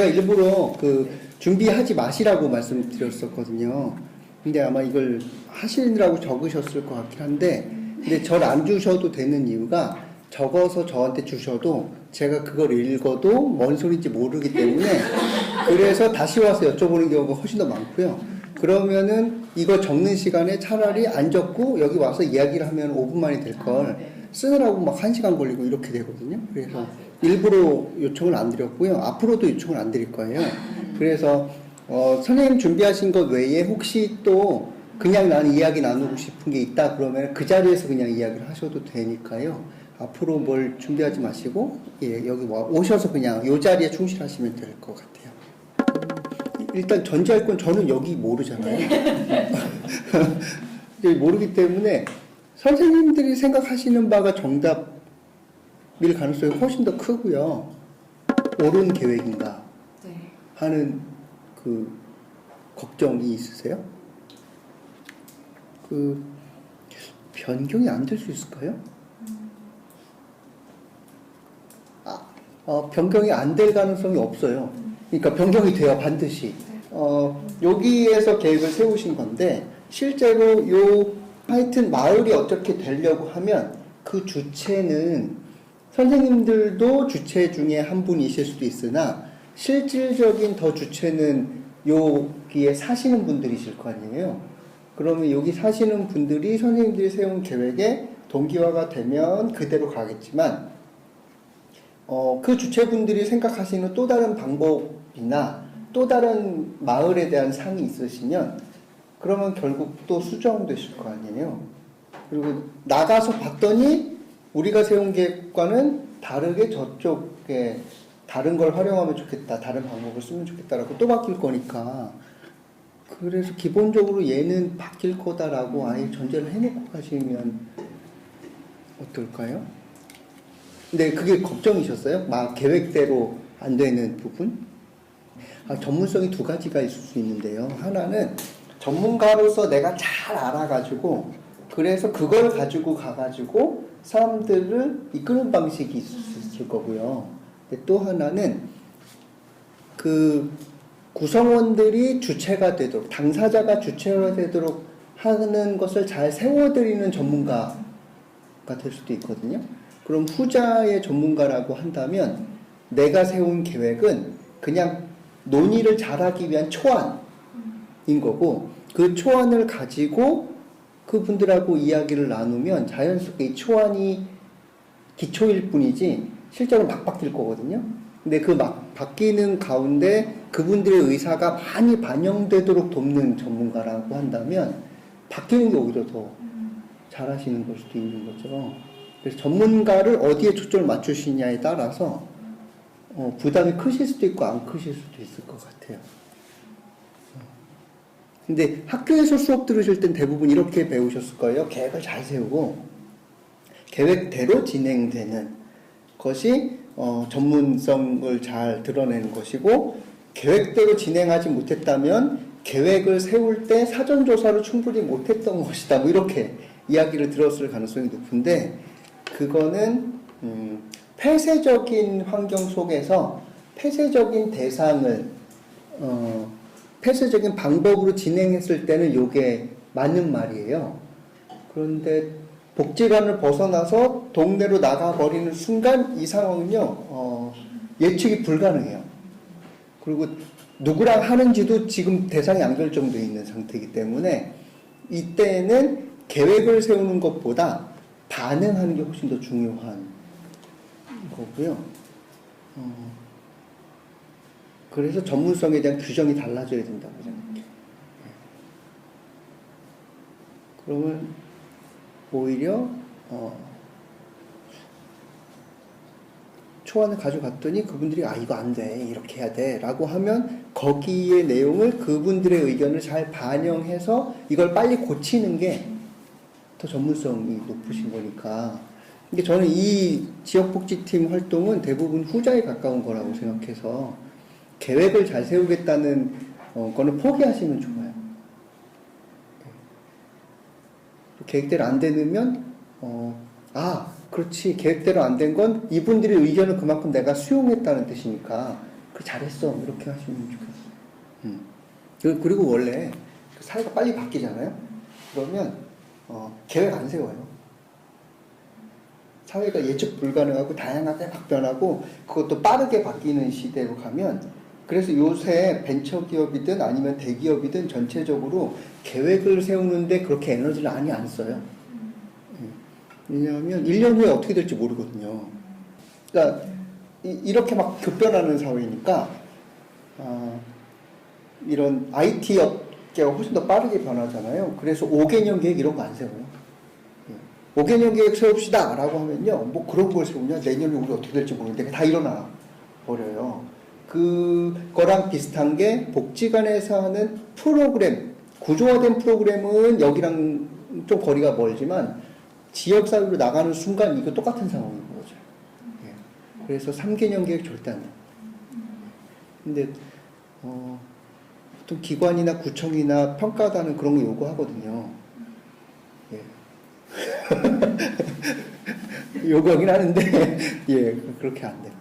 제가 일부러 그 준비하지 마시라고 말씀드렸었거든요. 근데 아마 이걸 하시느라고 적으셨을 것 같긴 한데, 근데 절 안 주셔도 되는 이유가 적어서 저한테 주셔도 제가 그걸 읽어도 뭔 소리인지 모르기 때문에 그래서 다시 와서 여쭤보는 경우가 훨씬 더 많고요. 그러면은 이거 적는 시간에 차라리 안 적고 여기 와서 이야기를 하면 5분 만에 될 걸 쓰느라고 막 1시간 걸리고 이렇게 되거든요. 그래서 일부러 요청을 안 드렸고요. 앞으로도 요청을 안 드릴 거예요. 그래서 어, 선생님 준비하신 것 외에 혹시 또 그냥 나는 이야기 나누고 싶은 게 있다 그러면 그 자리에서 그냥 이야기를 하셔도 되니까요. 앞으로 뭘 준비하지 마시고 예, 여기 와- 오셔서 그냥 이 자리에 충실하시면 될 것 같아요. 음, 일단 전제할 건 저는 여기 모르잖아요. 여기 모르기 때문에 선생님들이 생각하시는 바가 정답 일 가능성이 훨씬 더 크고요. 옳은 계획인가 네. 하는 그 걱정이 있으세요? 그 변경이 안 될 수 있을까요? 아, 어, 변경이 안 될 가능성이 없어요. 그러니까 변경이 돼요 반드시. 어, 여기에서 계획을 세우신 건데 실제로 요 하여튼 마을이 어떻게 되려고 하면 그 주체는 선생님들도 주체 중에 한 분이실 수도 있으나 실질적인 더 주체는 여기에 사시는 분들이실 거 아니에요. 그러면 여기 사시는 분들이 선생님들이 세운 계획에 동기화가 되면 그대로 가겠지만 어, 그 주체분들이 생각하시는 또 다른 방법이나 또 다른 마을에 대한 상이 있으시면 그러면 결국 또 수정되실 거 아니에요. 그리고 나가서 봤더니 우리가 세운 계획과는 다르게 저쪽에 다른 걸 활용하면 좋겠다, 다른 방법을 쓰면 좋겠다라고 또 바뀔 거니까. 그래서 기본적으로 얘는 바뀔 거다라고 아예 전제를 해놓고 가시면 어떨까요? 근데 그게 걱정이셨어요? 막 계획대로 안 되는 부분? 아, 전문성이 두 가지가 있을 수 있는데요. 하나는 전문가로서 내가 잘 알아가지고 그래서 그걸 가지고 가가지고 사람들을 이끄는 방식이 있을 거고요. 또 하나는 그 구성원들이 주체가 되도록 당사자가 주체가 되도록 하는 것을 잘 세워드리는 전문가가 될 수도 있거든요. 그럼 후자의 전문가라고 한다면 내가 세운 계획은 그냥 논의를 잘하기 위한 초안인 거고 그 초안을 가지고 그분들하고 이야기를 나누면 자연스럽게 이 초안이 기초일 뿐이지 실제로 막 바뀔 거거든요. 근데 그 막 바뀌는 가운데 그분들의 의사가 많이 반영되도록 돕는 전문가라고 한다면 바뀌는 게 오히려 더 잘하시는 걸 수도 있는 거죠. 그래서 전문가를 어디에 초점을 맞추시냐에 따라서 어, 부담이 크실 수도 있고 안 크실 수도 있을 것 같아요. 어. 근데 학교에서 수업 들으실 땐 대부분 이렇게 배우셨을 거예요. 계획을 잘 세우고 계획대로 진행되는 것이 어, 전문성을 잘 드러내는 것이고 계획대로 진행하지 못했다면 계획을 세울 때 사전 조사를 충분히 못했던 것이다. 뭐 이렇게 이야기를 들었을 가능성이 높은데 그거는 음, 폐쇄적인 환경 속에서 폐쇄적인 대상을 어, 폐쇄적인 방법으로 진행했을 때는 이게 맞는 말이에요. 그런데 복지관을 벗어나서 동네로 나가버리는 순간 이 상황은요, 어, 예측이 불가능해요. 그리고 누구랑 하는지도 지금 대상이 안 결정되어 있는 상태이기 때문에 이때는 계획을 세우는 것보다 반응하는 게 훨씬 더 중요한 거고요. 어, 그래서 전문성에 대한 규정이 달라져야 된다고 생각해요. 네. 그러면 오히려 어, 초안을 가져갔더니 그분들이 아 이거 안 돼 이렇게 해야 돼라고 하면 거기에 내용을 그분들의 의견을 잘 반영해서 이걸 빨리 고치는 게 더 전문성이 높으신 거니까 이게 저는 이 지역복지팀 활동은 대부분 후자에 가까운 거라고 생각해서 계획을 잘 세우겠다는 어, 거는 포기하시면 좋아요. 계획대로 안 되면 어, 아 그렇지 계획대로 안 된 건 이분들의 의견을 그만큼 내가 수용했다는 뜻이니까 그 잘했어 이렇게 하시면 좋겠어. 음. 그- 그리고 원래 그 사회가 빨리 바뀌잖아요. 그러면 어, 계획 안 세워요. 사회가 예측 불가능하고 다양하게 막 변하고 그것도 빠르게 바뀌는 시대로 가면 그래서 요새 벤처 기업이든 아니면 대기업이든 전체적으로 계획을 세우는데 그렇게 에너지를 많이 안 써요. 음. 왜냐하면 1년 후에 어떻게 될지 모르거든요. 그러니까 이, 렇게 막 급변하는 사회니까 아, 이런 IT 업계가 훨씬 더 빠르게 변하잖아요. 그래서 5개년 계획 이런 거 안 세워요. 5개년 계획 세웁시다 라고 하면요. 뭐 그런 걸 세우냐. 내년에 우리 어떻게 될지 모르는데 다 일어나 버려요. 그거랑 비슷한 게 복지관에서 하는 프로그램, 구조화된 프로그램은 여기랑 좀 거리가 멀지만 지역사회로 나가는 순간 이거 똑같은 상황인 거죠. 예. 그래서 3개년 계획 절대 안 돼요. 근데, 어, 보통 기관이나 구청이나 평가단은 그런 거 요구하거든요. 예. 요구하긴 하는데, 예, 그렇게 안 돼요.